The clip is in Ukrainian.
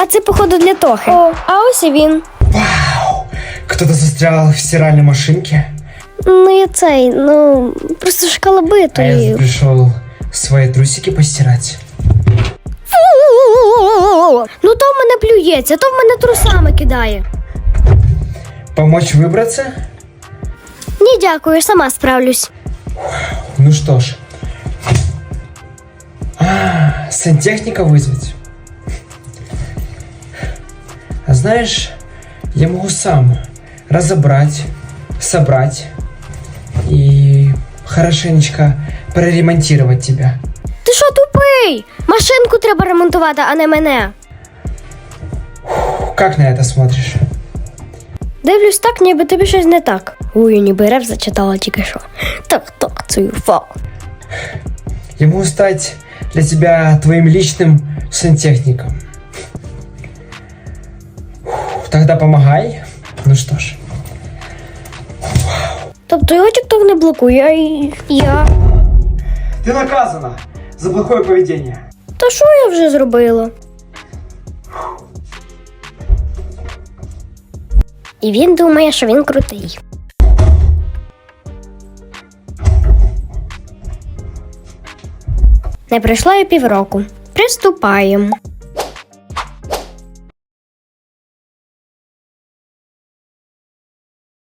А це, походу, для Тохи. О, а ось і він. Вау! Кто-то застрял в стиральной машинке, Ну, я цей, ну, просто а я пришел свои трусики постирать. Ну, то в мене плюється, то в мене трусами кидає. Помочь выбраться? Ні, дякую, сама справлюсь. Ну что ж. А, сантехника вызвать. Знаешь, я могу сам разобрать, собрать и хорошенечко проремонтировать тебя. Ти що тупий? Машинку треба ремонтувати, а не мене. Как на это смотришь? Дивлюсь так, ніби тобі щось не так. Ой, ніби реп зачитала тільки що. Так, так, це юфа. Я могу стать для тебя твоим личным сантехником. Тогда помогай. Ну что ж. Тобто його тікток не блокує, а я. Ты наказана за плохое поведение. Та що я вже зробила? І він думає, що він крутий. Не пройшло і півроку. Приступаємо.